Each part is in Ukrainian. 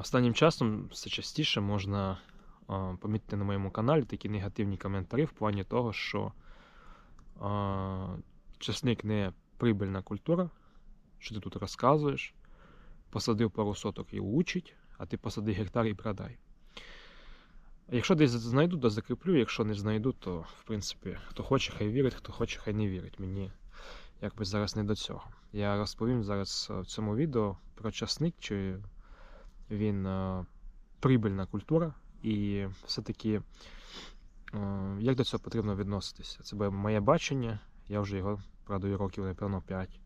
Останнім часом все частіше можна помітити на моєму каналі такі негативні коментарі в плані того, що часник не прибильна культура, що ти тут розказуєш, посадив пару соток і учить, а ти посади гектар і продай. Якщо десь знайду, то закріплю, якщо не знайду, то в принципі хто хоче, хай вірить, хто хоче, хай не вірить. Мені якби зараз не до цього. Я розповім зараз в цьому відео про часник, чи він е, прибильна культура, і все-таки е, як до цього потрібно відноситися. Це моє бачення, я вже його продаю років, напевно, 5.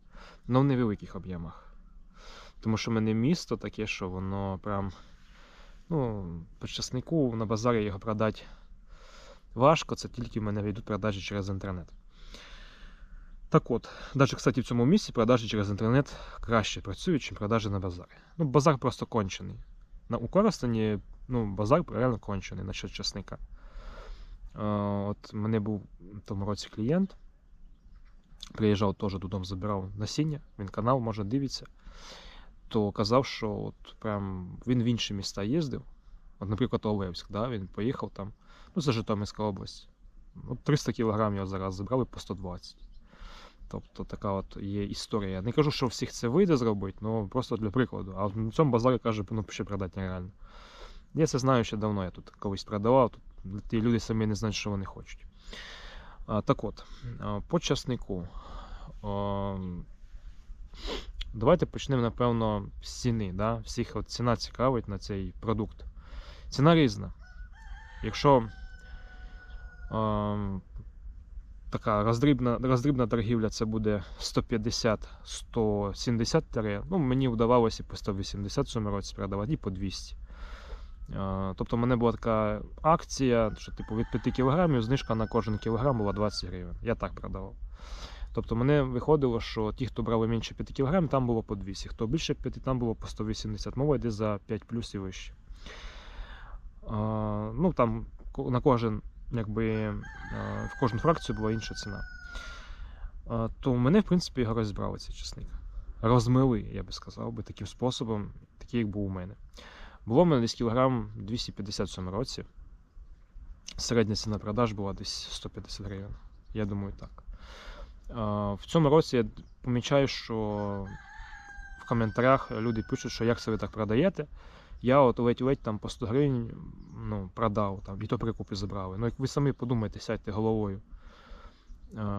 але в невеликих об'ємах. Тому що в мене місто таке, що воно прям. Ну, по часнику на базарі його продати важко, це тільки в мене йдуть продажі через інтернет. Так от, навіть, кстати, в цьому місці продажі через інтернет краще працюють, ніж продажі на базарі. Ну, базар просто кончений. На у Коростені, ну, базар реально кончений насчет часника. От мене був в тому році клієнт. Приїжджав теж додому, забирав насіння, він канал, може, дивиться. То казав, що от прям він в інші міста їздив. От, наприклад, Олевськ, да, він поїхав там, ну, це Житомирська область. От 300 кг його зараз забрали по 120. Тобто така от є історія. Не кажу, що всіх це вийде зробити, але просто для прикладу. А на цьому базарі каже, ну ще продати нереально. Я це знаю ще давно, я тут колись продавав, тут ті люди самі не знають, що вони хочуть. А, Так от, по часнику. А, давайте почнемо, напевно, з ціни. Да? Всіх от ціна цікавить на цей продукт. Ціна різна. Якщо а, така роздрібна, роздрібна торгівля це буде 150-170 таре. Ну, мені вдавалося по 180 в цьому році продавати, і по 200. А, Тобто, в мене була така акція, що типу від 5 кг знижка на кожен кілограм була 20 гривень. Я так продавав. Тобто мене виходило, що ті, хто брали менше 5 кг, там було по 200, хто більше 5, там було по 180. Мова йде за 5 плюс і вище. Ну там на кожен, якби, в кожну фракцію була інша ціна. А, то мене, в принципі, його розібрали цей часник. Розмили, я би сказав, би, таким способом, такий, як був у мене. Було в мене десь кілограм 250 в цьому році. Середня ціна продаж була десь 150 гривень. Я думаю, так. В цьому році я помічаю, що в коментарях люди пишуть, що як ви так продаєте. Я от ледь-ледь там по 100 гривень ну, продав, там, і то прикупи забрали. Ну, як ви самі подумайте, сядьте головою.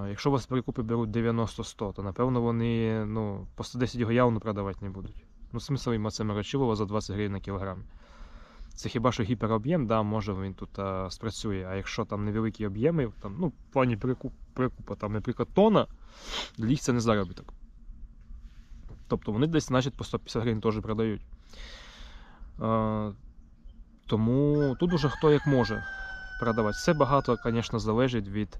Якщо у вас прикупи беруть 90-100, то напевно вони ну, по 110 його явно продавати не будуть. Ну, смисл їм це мерочилово за 20 гривень на кілограм. Це хіба що гіпероб'єм, да, може він тут а, спрацює. А якщо там невеликі об'єми, там, ну, в плані прикуп, прикупа, там, наприклад, тона, для їх це не заробіток. Тобто вони десь, значить, по 150 гривень теж продають. А, тому тут уже хто як може продавати. Все багато, звісно, залежить від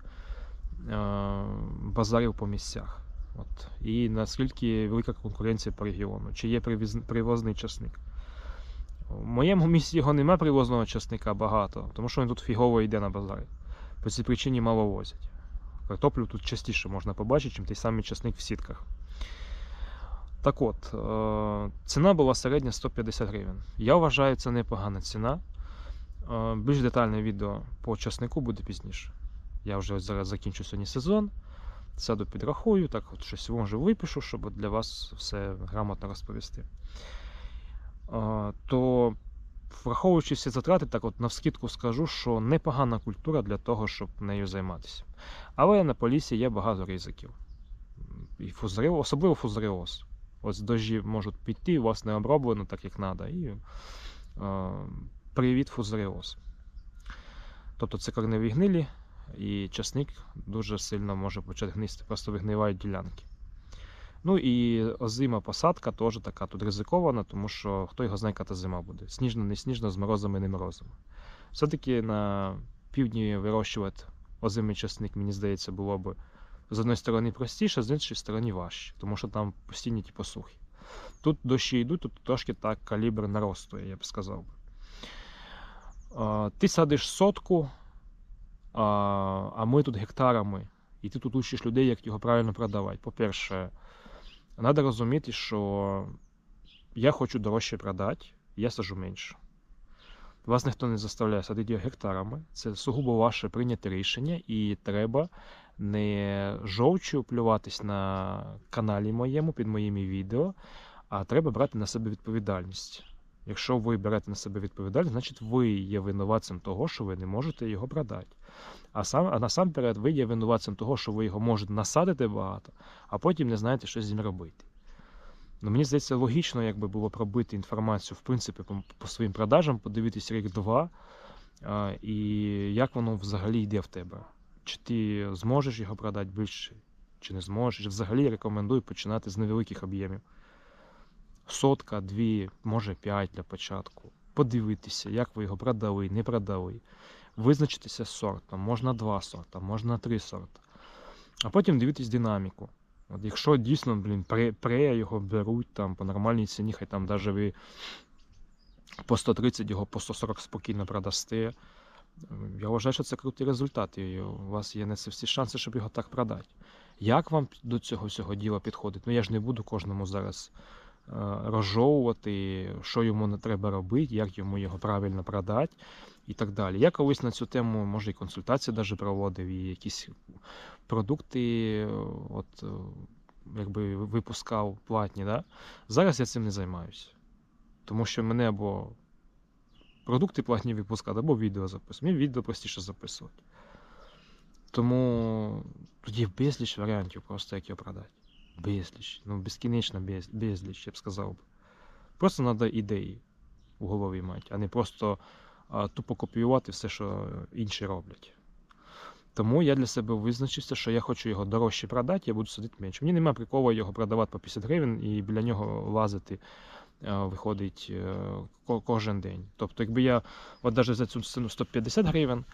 базарів по місцях. От. І наскільки велика конкуренція по регіону, чи є привозний часник. В моєму місті його немає привозного часника багато, тому що він тут фігово йде на базарі. По цій причині мало возять. Картоплю тут частіше можна побачити, ніж той самий часник в сітках. Так от, е, ціна була середня 150 гривень. Я вважаю, це непогана ціна. Е, більш детальне відео по часнику буде пізніше. Я вже зараз закінчу сьогодні сезон. Сяду підрахую, так от щось може випишу, щоб для вас все грамотно розповісти то враховуючи всі затрати, так от навскидку скажу, що непогана культура для того, щоб нею займатися. Але на полісі є багато ризиків. І фузаріоз, особливо фузаріоз. Ось дощі можуть піти, у вас не оброблено так, як треба. І е, привіт фузаріоз. Тобто це корневі гнилі, і часник дуже сильно може почати гнисти, просто вигнивають ділянки. Ну і озима посадка теж така тут ризикована, тому що хто його знає, яка та зима буде. Сніжно, не сніжно, з морозами, не морозами. Все-таки на півдні вирощувати озимий часник, мені здається, було б з однієї сторони простіше, з іншої сторони важче, тому що там постійні ті посухи. Тут дощі йдуть, тут трошки так калібр наростує, я б сказав. Ти садиш сотку, а ми тут гектарами, і ти тут учиш людей, як його правильно продавати. По-перше, Треба розуміти, що я хочу дорожче продати, я сажу менше. Вас ніхто не заставляє садити гектарами. Це сугубо ваше прийняте рішення, і треба не жовчу плюватись на каналі моєму під моїми відео, а треба брати на себе відповідальність. Якщо ви берете на себе відповідальність, значить ви є винуватцем того, що ви не можете його продати. А сам, а насамперед ви є винуватцем того, що ви його можете насадити багато, а потім не знаєте, що з ним робити. Ну, мені здається, логічно, якби було пробити інформацію в принципі по, по своїм продажам, подивитись рік-два, і як воно взагалі йде в тебе. Чи ти зможеш його продати більше, чи не зможеш. Взагалі рекомендую починати з невеликих об'ємів. Сотка, дві, може п'ять для початку. Подивитися, як ви його продали, не продали. Визначитися з сортом. Можна два сорта, можна три сорта. А потім дивитись динаміку. От якщо дійсно, блін, пре, його беруть там по нормальній ціні, хай там навіть ви по 130 його по 140 спокійно продасте. Я вважаю, що це крутий результат, і у вас є не всі шанси, щоб його так продати. Як вам до цього всього діла підходить? Ну я ж не буду кожному зараз е, розжовувати, що йому не треба робити, як йому його правильно продати і так далі. Я колись на цю тему, може, і консультації навіть проводив, і якісь продукти от, е, якби випускав платні. Да? Зараз я цим не займаюся. Тому що мене або продукти платні випускати, або відео записувати. Мені відео простіше записувати. Тому є безліч варіантів, просто як його продати. Безліч. Ну, безкінечно без, безліч, я б сказав. Просто треба ідеї в голові мати, а не просто а, тупо копіювати все, що інші роблять. Тому я для себе визначився, що я хочу його дорожче продати, я буду сидіти менше. Мені немає приколу його продавати по 50 гривень і біля нього лазити виходить е, кожен день. Тобто, якби я от навіть за цю ціну 150 гривень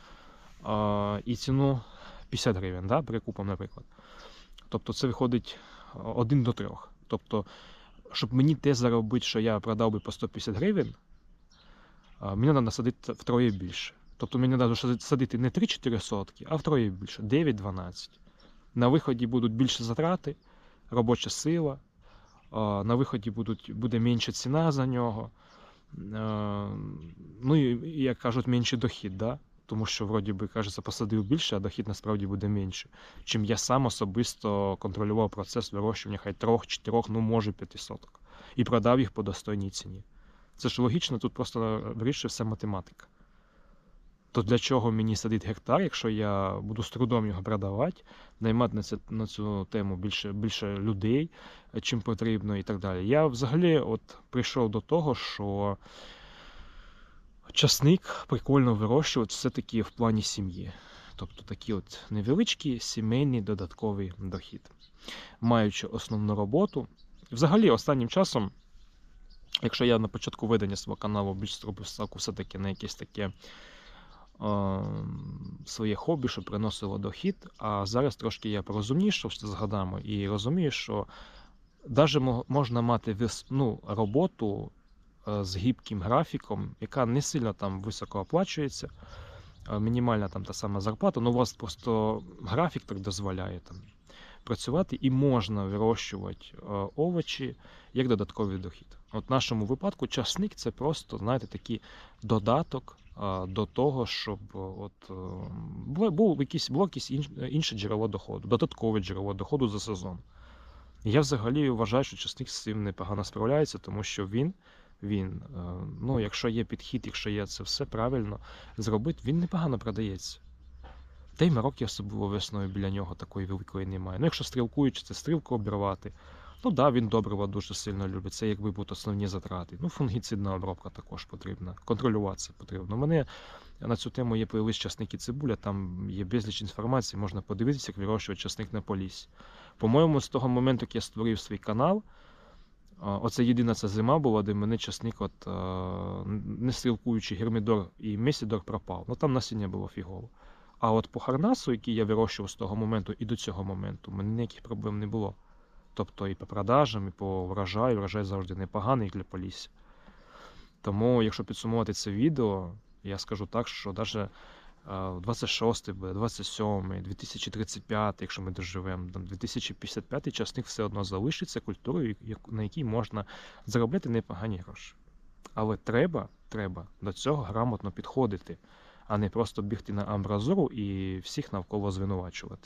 і ціну 50 гривень, да, перекупом, наприклад. Тобто це виходить один до трьох. Тобто, щоб мені те заробити, що я продав би по 150 гривень, мені треба садити втроє більше. Тобто мені треба садити не 3-4 сотки, а втроє більше 9-12. На виході будуть більше затрати, робоча сила. На виході будуть, буде менша ціна за нього. Ну і, як кажуть, менший дохід, да? тому що, вроді би, кажеться, посадив більше, а дохід насправді буде менше. Чим я сам особисто контролював процес вирощування хай трьох, чотирьох, ну може п'яти соток. І продав їх по достойній ціні. Це ж логічно, тут просто вирішує все математика. То для чого мені садити гектар, якщо я буду з трудом його продавати, наймати на, це, на цю тему більше, більше людей, чим потрібно, і так далі. Я взагалі от прийшов до того, що часник прикольно вирощувати все-таки в плані сім'ї. Тобто такий от невеличкий сімейний додатковий дохід. Маючи основну роботу. Взагалі, останнім часом, якщо я на початку ведення свого каналу більш зробив ставку все-таки на якесь таке своє хобі, що приносило дохід. А зараз трошки я порозумнішав з годами і розумію, що навіть можна мати вис- ну, роботу е, з гібким графіком, яка не сильно там високо оплачується. е, Мінімальна там та сама зарплата, але у вас просто графік так дозволяє там працювати і можна вирощувати е, овочі як додатковий дохід. От в нашому випадку часник це просто, знаєте, такий додаток до того, щоб е, от, е, було якісь, було якесь інше джерело доходу, додаткове джерело доходу за сезон. Я взагалі вважаю, що часник з цим непогано справляється, тому що він, він е, ну, якщо є підхід, якщо є це все правильно зробити, він непогано продається. Та й мороки особливо весною біля нього такої великої немає. Ну, якщо стрілкуючи, це стрілку обірвати. Ну да, він добрива дуже сильно любить. Це якби будуть основні затрати. Ну, фунгіцидна обробка також потрібна. Контролюватися потрібно. У мене на цю тему є плейлист часник і цибуля, там є безліч інформації, можна подивитися, як вирощувати часник на полісі. По-моєму, з того моменту, як я створив свій канал, оце єдина ця зима була, де мене часник, от, не стрілкуючи гермідор і месідор пропав. Ну там насіння було фігово. А от по харнасу, який я вирощував з того моменту і до цього моменту, у мене ніяких проблем не було. Тобто і по продажам, і по врожаю, врожай завжди непоганий для полісся. Тому, якщо підсумувати це відео, я скажу так, що навіть 26 буде, 27, 2035, якщо ми доживемо, 2055 часник все одно залишиться культурою, на якій можна заробляти непогані гроші. Але треба, треба до цього грамотно підходити, а не просто бігти на амбразуру і всіх навколо звинувачувати.